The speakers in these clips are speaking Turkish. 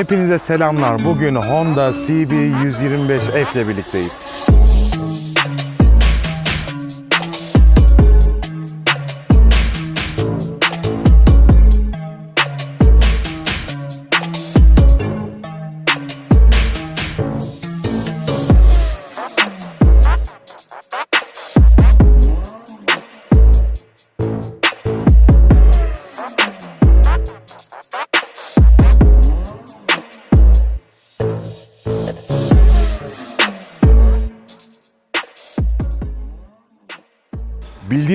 Hepinize selamlar. Bugün Honda CB 125F ile birlikteyiz.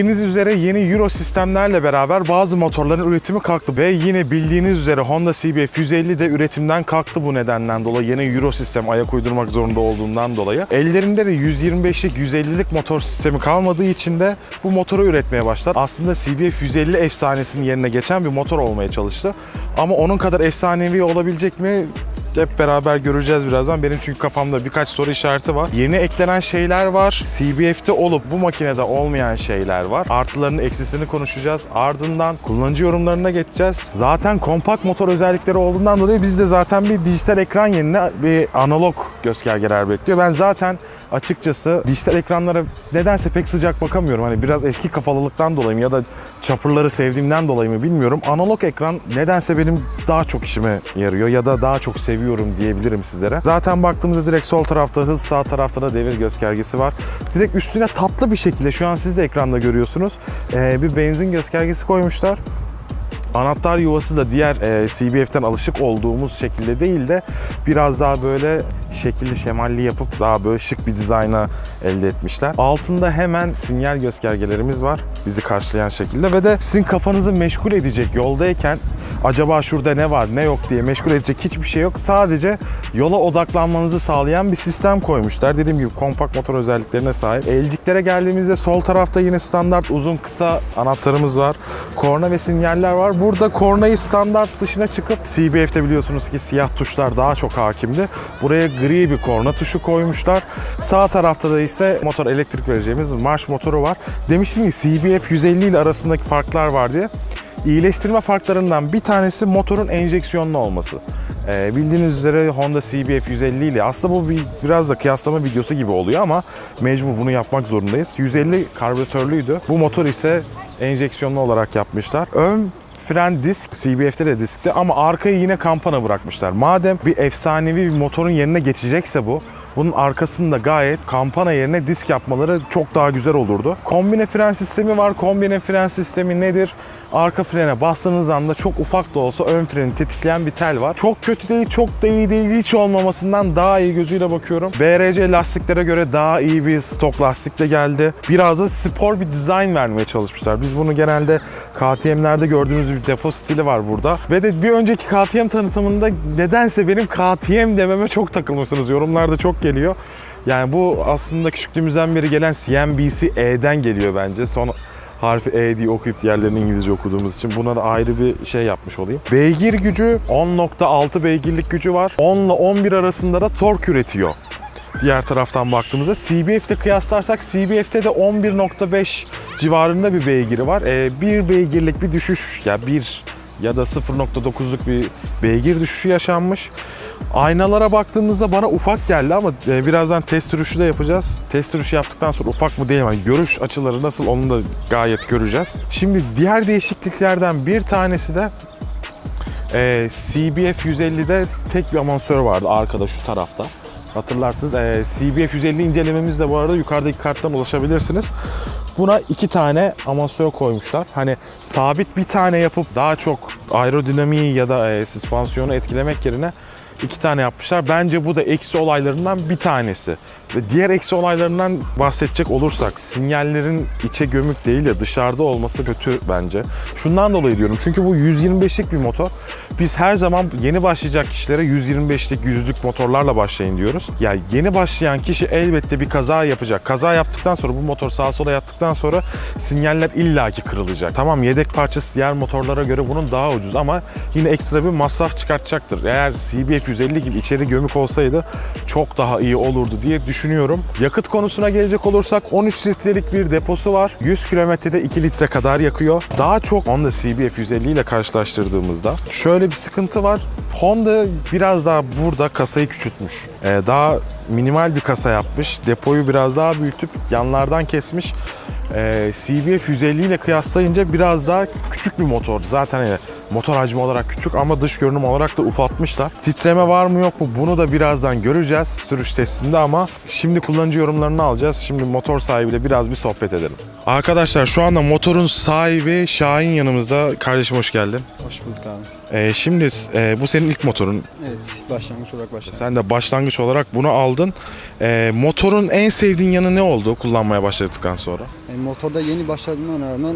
Bildiğiniz üzere yeni Euro sistemlerle beraber bazı motorların üretimi kalktı ve yine bildiğiniz üzere Honda CBF 150 de üretimden kalktı bu nedenden dolayı yeni Euro sistem ayak uydurmak zorunda olduğundan dolayı. Ellerinde de 125'lik 150'lik motor sistemi kalmadığı için de bu motoru üretmeye başlar. Aslında CBF 150 efsanesinin yerine geçen bir motor olmaya çalıştı. Ama onun kadar efsanevi olabilecek mi? Hep beraber göreceğiz birazdan. Benim çünkü kafamda birkaç soru işareti var. Yeni eklenen şeyler var. CBF'te olup bu makinede olmayan şeyler var. Artılarını eksisini konuşacağız. Ardından kullanıcı yorumlarına geçeceğiz. Zaten kompakt motor özellikleri olduğundan dolayı bizde zaten bir dijital ekran yerine bir analog göstergeler bekliyor. Ben zaten açıkçası dijital ekranlara nedense pek sıcak bakamıyorum. Hani biraz eski kafalılıktan dolayı mı ya da çapırları sevdiğimden dolayı mı bilmiyorum. Analog ekran nedense benim daha çok işime yarıyor ya da daha çok seviyorum diyebilirim sizlere. Zaten baktığımızda direkt sol tarafta hız, sağ tarafta da devir göstergesi var. Direkt üstüne tatlı bir şekilde şu an siz de ekranda görüyorsunuz. Ee, bir benzin göstergesi koymuşlar. Anahtar yuvası da diğer e, CBF'ten alışık olduğumuz şekilde değil de biraz daha böyle şekilli şemalli yapıp daha böyle şık bir dizayna elde etmişler. Altında hemen sinyal göstergelerimiz var bizi karşılayan şekilde ve de sizin kafanızı meşgul edecek yoldayken acaba şurada ne var ne yok diye meşgul edecek hiçbir şey yok. Sadece yola odaklanmanızı sağlayan bir sistem koymuşlar. Dediğim gibi kompakt motor özelliklerine sahip. Elciklere geldiğimizde sol tarafta yine standart uzun kısa anahtarımız var. Korna ve sinyaller var. Burada kornayı standart dışına çıkıp CBF'te biliyorsunuz ki siyah tuşlar daha çok hakimdi. Buraya gri bir korna tuşu koymuşlar. Sağ tarafta da ise motor elektrik vereceğimiz marş motoru var. Demiştim ki CBF 150 ile arasındaki farklar var diye. İyileştirme farklarından bir tanesi motorun enjeksiyonlu olması. Ee, bildiğiniz üzere Honda CBF 150 ile aslında bu bir, biraz da kıyaslama videosu gibi oluyor ama mecbur bunu yapmak zorundayız. 150 karbüratörlüydü. Bu motor ise enjeksiyonlu olarak yapmışlar. Ön fren disk, CBF'de de diskti ama arkayı yine kampana bırakmışlar. Madem bir efsanevi bir motorun yerine geçecekse bu, bunun arkasında gayet kampana yerine disk yapmaları çok daha güzel olurdu. Kombine fren sistemi var. Kombine fren sistemi nedir? Arka frene bastığınız anda çok ufak da olsa ön freni tetikleyen bir tel var. Çok kötü değil, çok da iyi değil. Hiç olmamasından daha iyi gözüyle bakıyorum. BRC lastiklere göre daha iyi bir stok lastikle geldi. Biraz da spor bir dizayn vermeye çalışmışlar. Biz bunu genelde KTM'lerde gördüğümüz bir depo stili var burada. Ve de bir önceki KTM tanıtımında nedense benim KTM dememe çok takılmışsınız. Yorumlarda çok geliyor. Yani bu aslında küçüklüğümüzden beri gelen CNBC E'den geliyor bence. Son harfi E diye okuyup diğerlerini İngilizce okuduğumuz için buna da ayrı bir şey yapmış olayım. Beygir gücü 10.6 beygirlik gücü var. 10 ile 11 arasında da tork üretiyor. Diğer taraftan baktığımızda CBF'te kıyaslarsak CBF'te de 11.5 civarında bir beygiri var. Ee, bir beygirlik bir düşüş ya bir ya da 0.9'luk bir beygir düşüşü yaşanmış. Aynalara baktığımızda bana ufak geldi ama e, birazdan test sürüşü de yapacağız. Test sürüşü yaptıktan sonra ufak mı değil mi? Yani görüş açıları nasıl onu da gayet göreceğiz. Şimdi diğer değişikliklerden bir tanesi de e, CBF 150'de tek bir amansör vardı arkada şu tarafta. Hatırlarsınız e, CBF 150 incelememiz de bu arada yukarıdaki karttan ulaşabilirsiniz. Buna iki tane amansör koymuşlar. Hani sabit bir tane yapıp daha çok aerodinamiği ya da e, süspansiyonu etkilemek yerine iki tane yapmışlar. Bence bu da eksi olaylarından bir tanesi. Ve diğer eksi olaylarından bahsedecek olursak sinyallerin içe gömük değil de dışarıda olması kötü bence. Şundan dolayı diyorum çünkü bu 125'lik bir motor. Biz her zaman yeni başlayacak kişilere 125'lik yüzlük motorlarla başlayın diyoruz. Yani yeni başlayan kişi elbette bir kaza yapacak. Kaza yaptıktan sonra bu motor sağa sola yattıktan sonra sinyaller illaki kırılacak. Tamam yedek parçası diğer motorlara göre bunun daha ucuz ama yine ekstra bir masraf çıkartacaktır. Eğer CBF 150 gibi içeri gömük olsaydı çok daha iyi olurdu diye düşünüyorum. Yakıt konusuna gelecek olursak 13 litrelik bir deposu var. 100 kilometrede 2 litre kadar yakıyor. Daha çok Honda CBF 150 ile karşılaştırdığımızda şöyle bir sıkıntı var. Honda biraz daha burada kasayı küçültmüş. Ee, daha minimal bir kasa yapmış. Depoyu biraz daha büyütüp yanlardan kesmiş. Ee, CBF 150 ile kıyaslayınca biraz daha küçük bir motor. Zaten hani motor hacmi olarak küçük ama dış görünüm olarak da ufaltmışlar. Titreme var mı yok mu bunu da birazdan göreceğiz sürüş testinde ama şimdi kullanıcı yorumlarını alacağız. Şimdi motor sahibiyle biraz bir sohbet edelim. Arkadaşlar şu anda motorun sahibi Şahin yanımızda. Kardeşim hoş geldin. Hoş bulduk abi. Ee, şimdi e, bu senin ilk motorun. Evet, başlangıç olarak başladım. Sen de başlangıç olarak bunu aldın. Ee, motorun en sevdiğin yanı ne oldu kullanmaya başladıktan sonra? Yani motorda yeni başladığıma rağmen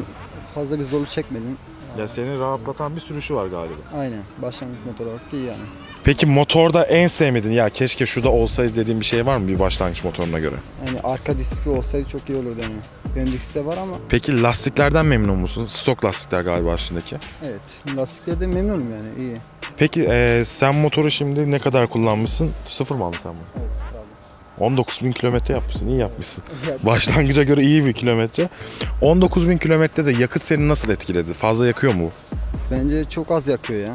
fazla bir zorluk çekmedim. Ya seni rahatlatan bir sürüşü var galiba. Aynen, başlangıç motor olarak iyi yani. Peki motorda en sevmediğin ya keşke şu da olsaydı dediğin bir şey var mı bir başlangıç motoruna göre? Yani arka diski olsaydı çok iyi olurdu yani. Ön diski de var ama Peki lastiklerden memnun musun? Stok lastikler galiba üstündeki. evet, lastikleri de memnunum yani, iyi. Peki e, sen motoru şimdi ne kadar kullanmışsın? Sıfır mı aldın sen bunu? Evet. 19 bin kilometre yapmışsın, iyi yapmışsın. Ya, Başlangıca göre iyi bir kilometre. 19 bin kilometrede yakıt seni nasıl etkiledi? Fazla yakıyor mu? Bence çok az yakıyor ya.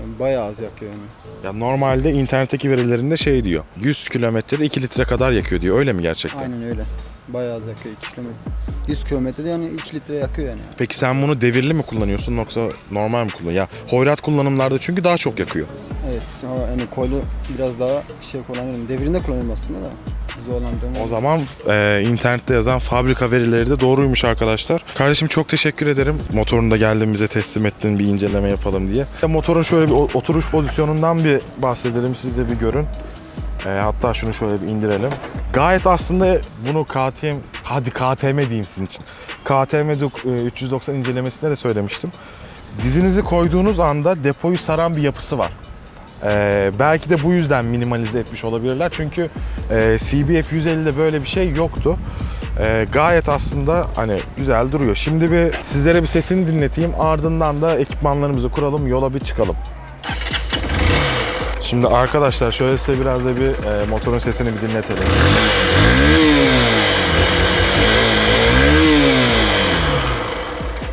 Yani bayağı az yakıyor yani. Ya normalde internetteki verilerinde şey diyor. 100 kilometrede 2 litre kadar yakıyor diyor. Öyle mi gerçekten? Aynen öyle. Bayağı az yakıyor, 2 kilometre. 100 kilometrede yani 2 litre yakıyor yani. Peki sen bunu devirli mi kullanıyorsun yoksa normal mi kullanıyorsun? Ya hoyrat kullanımlarda çünkü daha çok yakıyor. Ama yani kolu biraz daha şey kullanıyorum. Devrinde kullanıyorum aslında da. Zorlandığım O zaman e, internette yazan fabrika verileri de doğruymuş arkadaşlar. Kardeşim çok teşekkür ederim. Motorunu da geldin bize teslim ettin bir inceleme yapalım diye. Motorun şöyle bir oturuş pozisyonundan bir bahsedelim siz de bir görün. E, hatta şunu şöyle bir indirelim. Gayet aslında bunu KTM, hadi KTM diyeyim sizin için. KTM dok- e, 390 incelemesinde de söylemiştim. Dizinizi koyduğunuz anda depoyu saran bir yapısı var. Ee, belki de bu yüzden minimalize etmiş olabilirler. Çünkü e, CBF 150'de böyle bir şey yoktu. Ee, gayet aslında hani güzel duruyor. Şimdi bir sizlere bir sesini dinleteyim. Ardından da ekipmanlarımızı kuralım, yola bir çıkalım. Şimdi arkadaşlar şöyle size biraz da bir e, motorun sesini bir dinletelim.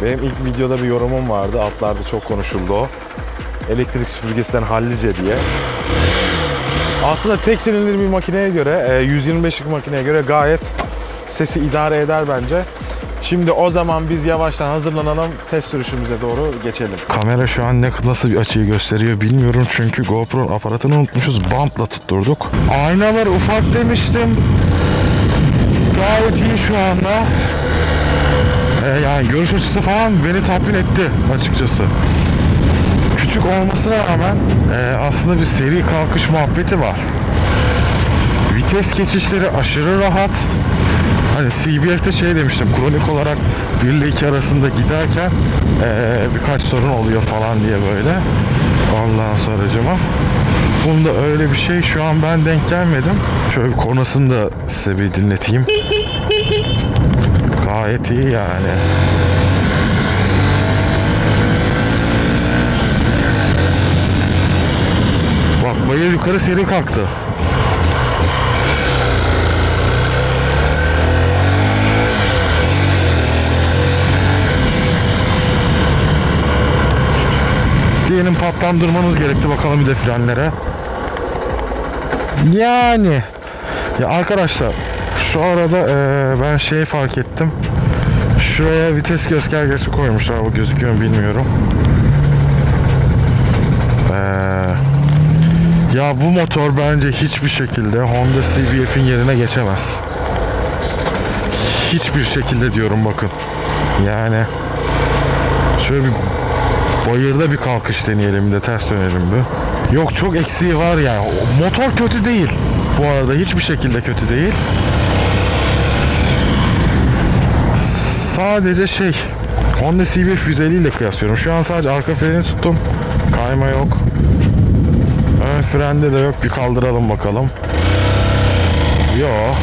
Benim ilk videoda bir yorumum vardı. Altlarda çok konuşuldu o. Elektrik süpürgesinden hallice diye. Aslında tek silindir bir makineye göre, e, 125'lik makineye göre gayet sesi idare eder bence. Şimdi o zaman biz yavaştan hazırlanalım, test sürüşümüze doğru geçelim. Kamera şu an ne nasıl bir açıyı gösteriyor bilmiyorum çünkü GoPro aparatını unutmuşuz, bantla tutturduk. Aynalar ufak demiştim. Gayet iyi şu anda. E, yani görüş açısı falan beni tatmin etti açıkçası küçük olmasına rağmen e, aslında bir seri kalkış muhabbeti var. Vites geçişleri aşırı rahat. Hani CBF'de şey demiştim kronik olarak 1 ile 2 arasında giderken e, birkaç sorun oluyor falan diye böyle. Ondan sonracıma. Bunda öyle bir şey şu an ben denk gelmedim. Şöyle bir kornasını da size bir dinleteyim. Gayet iyi yani. Bak bayır yukarı seri kalktı. Diyelim patlandırmanız gerekti bakalım bir de frenlere. Yani ya arkadaşlar şu arada eee, ben şey fark ettim. Şuraya vites göstergesi koymuşlar. O gözüküyor mu bilmiyorum. Ya bu motor bence hiçbir şekilde Honda CBF'in yerine geçemez. Hiçbir şekilde diyorum bakın. Yani şöyle bir bayırda bir kalkış deneyelim de ters dönelim bir. Yok çok eksiği var yani. Motor kötü değil. Bu arada hiçbir şekilde kötü değil. Sadece şey Honda CBF 150 ile kıyaslıyorum. Şu an sadece arka freni tuttum. Kayma yok. Frende de yok. Bir kaldıralım bakalım. Yok.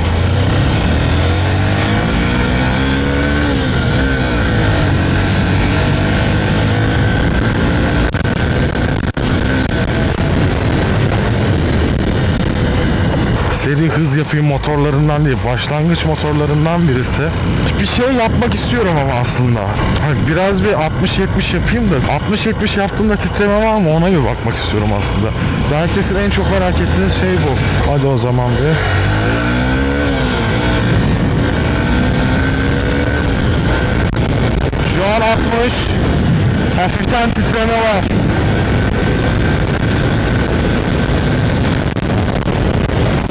Seri hız yapayım motorlarından değil, başlangıç motorlarından birisi. Bir şey yapmak istiyorum ama aslında. Hani biraz bir 60-70 yapayım da 60-70 yaptığımda titreme var mı ona bir bakmak istiyorum aslında. Herkesin en çok merak ettiği şey bu. Hadi o zaman bir. Şu an 60. Hafiften titreme var.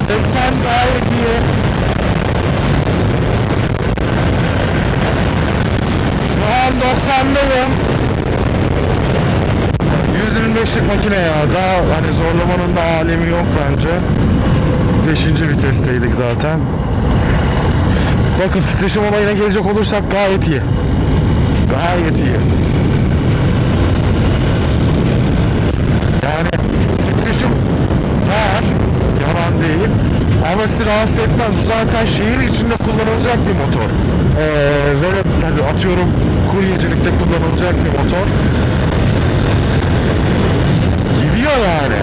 Seksen gayet iyi. Şu an 90'dayım. 125'lik makine ya. Daha hani zorlamanın da alemi yok bence. 5. vitesteydik zaten. Bakın titreşim olayına gelecek olursak gayet iyi. Gayet iyi. Yani titreşim var, yalan değil. Ama sizi rahatsız etmez. Bu zaten şehir içinde kullanılacak bir motor. Ee, ve tabii atıyorum kuryecilikte kullanılacak bir motor. Gidiyor yani.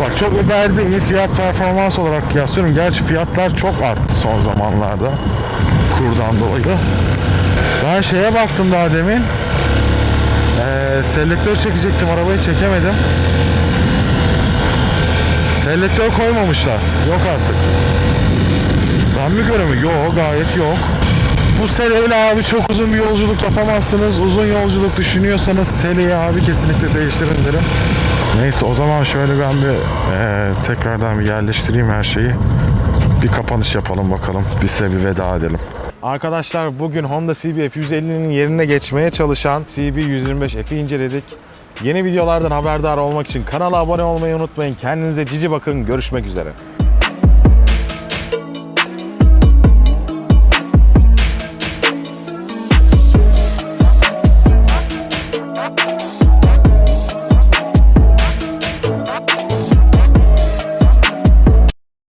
Bak çok Uber'de iyi fiyat performans olarak kıyaslıyorum. Gerçi fiyatlar çok arttı son zamanlarda. Kurdan dolayı. Ben şeye baktım daha demin. Ee, selektör çekecektim arabayı çekemedim. Selektör koymamışlar. Yok artık. Ben mi göremiyorum? Yok gayet yok. Bu seleyle abi çok uzun bir yolculuk yapamazsınız. Uzun yolculuk düşünüyorsanız seleyi abi kesinlikle değiştirin derim. Neyse o zaman şöyle ben bir eee, tekrardan bir yerleştireyim her şeyi. Bir kapanış yapalım bakalım. Biz size bir veda edelim. Arkadaşlar bugün Honda CB F150'nin yerine geçmeye çalışan CB 125 F'i inceledik. Yeni videolardan haberdar olmak için kanala abone olmayı unutmayın. Kendinize cici bakın. Görüşmek üzere.